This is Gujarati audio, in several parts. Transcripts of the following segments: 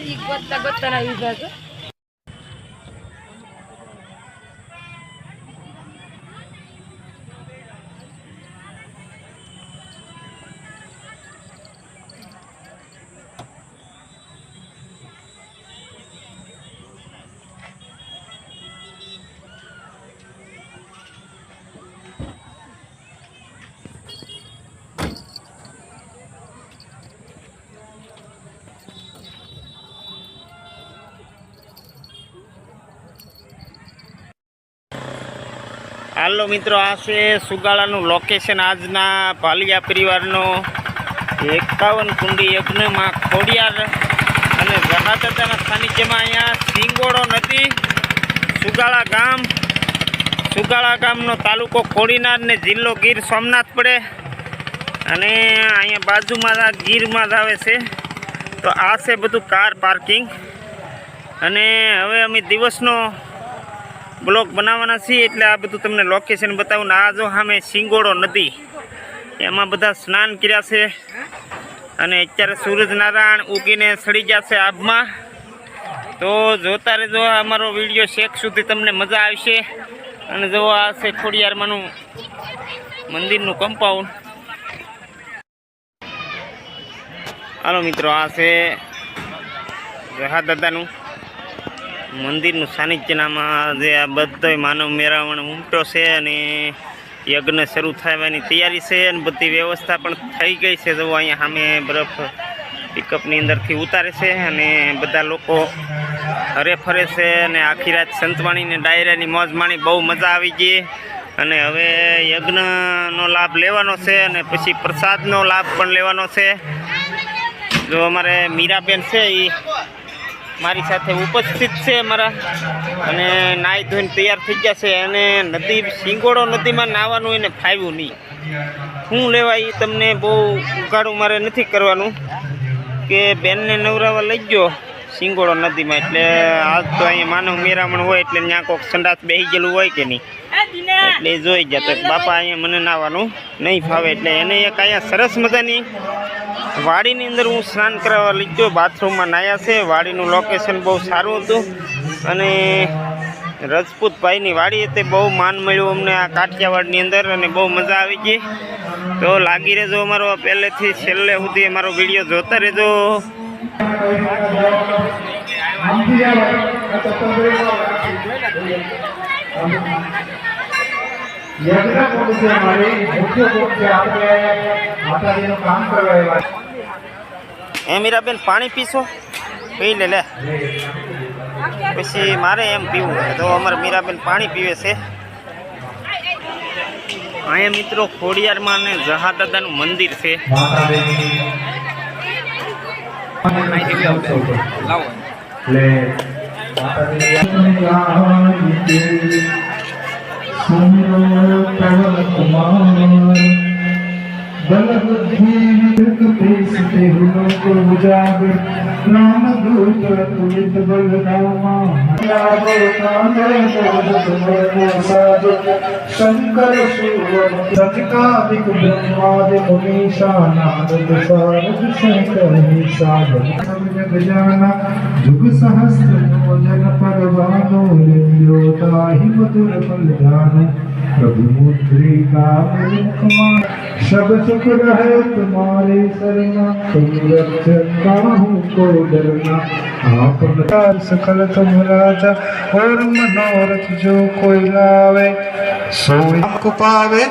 ઈ ગોતતા ગોતતાના વિભાગ હાલો મિત્રો, આ છે સુગાળાનું લોકેશન આજના ભાલિયા પરિવારનો એકાવન કુંડી યજ્ઞમાં ખોડિયાર અને જહાદાદાના સાનિધ્યમાં અહીંયા સિંગોડો નદી, સુગાળા ગામ, સુગાળા ગામનો તાલુકો ખોડીનાર ને જિલ્લો ગીર સોમનાથ પડે અને અહીંયા બાજુમાં ગીરમાં જ આવે છે. તો આ છે બધું કાર પાર્કિંગ અને હવે અમે દિવસનો બ્લોગ બનાવવાના છીએ એટલે આ બધું તમને લોકેશન બતાવું ને આ જો સામે સિંગોડો નદી, એમાં બધા સ્નાન કર્યા છે. અને અત્યારે સૂરજનારાયણ ઉગીને સડી ગયા છે આબમાં તો જોતા રહેજો અમારો વીડિયો શેખ સુધી તમને મજા આવશે. અને જો આ છે ખોડિયારમાંનું મંદિરનું કમ્પાઉન્ડ હાલો મિત્રો, આ છે જહા દાદાનું. મંદિરનું સાનિધ્યનામાં જે આ બધો માનવ મેળાવણ ઉમટ્યો છે અને યજ્ઞ શરૂ થવાની તૈયારી છે અને બધી વ્યવસ્થા પણ થઈ ગઈ છે. જો અહીંયા સામે બરફ પિકઅપની અંદરથી ઉતારે છે અને બધા લોકો હરે ફરે છે અને આખી રાત સંતવાણીને ડાયરાની મોજ માણી બહુ મજા આવી ગઈ. અને હવે યજ્ઞનો લાભ લેવાનો છે અને પછી પ્રસાદનો લાભ પણ લેવાનો છે. જો અમારે મીરાબેન છે એ મારી સાથે ઉપસ્થિત છે મારા. અને નાહી ધોઈને તૈયાર થઈ ગયા છે. અને નદી, સિંગોડો નદીમાં નાહવાનું એને ફાવ્યું નહીં. શું લેવાય એ તમને બહુ ઉગાડું મારે નથી કરવાનું. કે બેનને નવરાવા લઈ ગયો સિંગોડો નદીમાં. એટલે આજ તો અહીંયા માનવ મેરામણ હોય એટલે ત્યાં કોઈક સંડાસ બેસી ગયેલું હોય કે નહીં. એટલે જોઈ ગયા તો બાપા અહીંયા મને નાવાનું નહીં ફાવે. એટલે એને એક અહીંયા સરસ મજાની વાડીની અંદર હું સ્નાન કરાવવા ગયો બાથરૂમમાં નાહ્યા છે. વાડીનું લોકેશન બહુ સારું હતું. અને રજપૂત ભાઈની વાડી હતી. બહુ માન મળ્યું અમને આ કાઠિયાવાડની અંદર અને બહુ મજા આવી ગઈ. તો લાગી રહેજો અમારો પહેલેથી છેલ્લે સુધી અમારો વીડિયો જોતા રહેજો. યજ્ઞ આપણે માતાજીનું કામ કરવા એ મીરાબેન પાણી પીશો? પી લે લે. પછી મારે એમ પીવું તો અમારે મીરાબેન પાણી પીવે છે. અહીંયા મિત્રો ખોડિયારમાં ને જહાદાદાનું મંદિર છે. લાવો એટલે માતાજીની સુંદર પવન કુમાર બલ બુદ્ધિ વિવેક પ્રેસતે હુલો કો ઉજાગર નામ દૂત તુલિત બલ નામા યાદો કાંદે બોધ તુમરો સાજ શંકર શિવ સજકાદિક બ્રહ્માદિ મુનીશા નારદ સારદ શંકર સાધ સમ્યક જાના જુગ સહસ્ર ભોજન પરવાનો प्रभु मुद्री का कुमार सब सुख रहे तुम्हारे सरना तुम रक्षता हूँ को डरना। आप सकल तुम राजा और मनोरथ जो कोई लावे। सोई को पावे,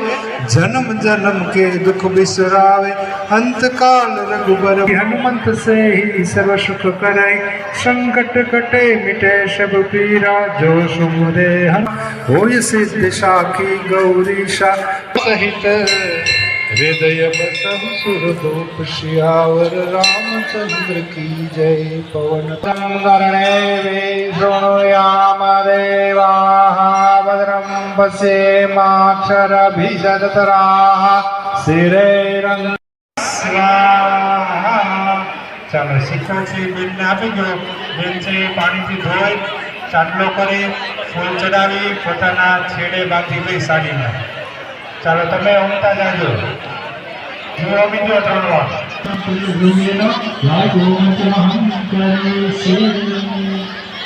जन्म जन्म के दुख बिसरावे। अंत काल रघुबर हनुमंत से ही सर्व सुख करे संकट कटे मिटे सब पीरा जो सुमरे हम हो सिद्ध साखी गौरीशा सहित हृदय बसहु सुरदूप सियावर रामचंद्र की जय पवन संगरणे शृणुयाम देवाः भद्रं पश्येमाक्षरभिषदतराः शिरैरङ्ग સ્વાહા ચાલો શીખા છે બેનને આપી દો બેન છે એ પાણીથી ધોઈ ચાંદલો કરી ફૂલ ચડાવી પોતાના છેડે બાંધી ગઈ સાડીને ચાલો તમે ઉમતા જાજો. જુઓ બીજો ત્રણ વાર.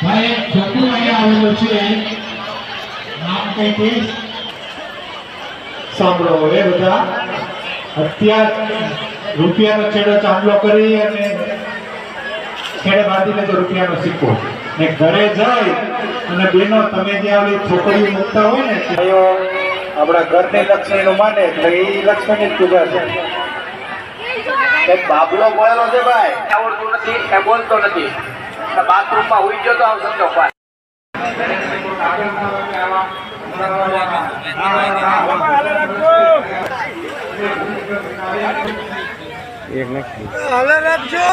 ભાઈ છોકરું અહીંયા આવેલો છે નામ કઈ સાંભળો એ બધા. અત્યાર રૂપિયાનો છેડો ચાંદલો કરી અને છેડે બાંધીને તો રૂપિયાનો સિક્કો. ને ઘરે જઈ અને બેનો તમે આવી છોકરીઓ મૂકતા હોય ને આપણા ઘરની લક્ષ્મીનું માને એટલે એ લક્ષ્મીની જ પૂજા છે. બાબલો બોલેલો છે ભાઈ. આવડતું નથી કઈ બોલતો નથી. બાથરૂમમાં હુઈ ગયો તો આવશે તો એક ભાઈ. એક નથી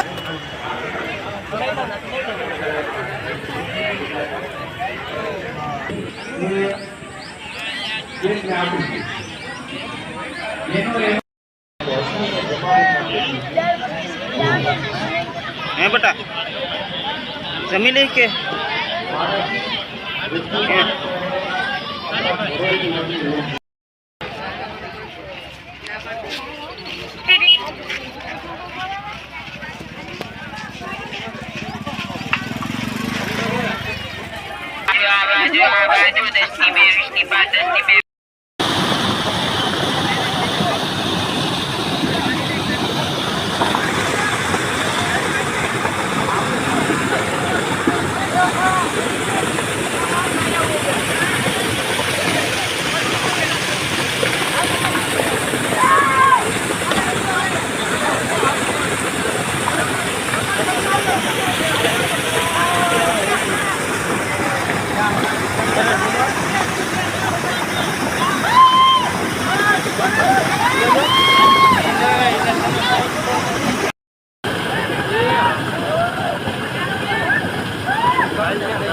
હે બેટા જમી લઈ કે? Ajuda, ajuda, sim mesmo, estimadas, sim mesmo. હે?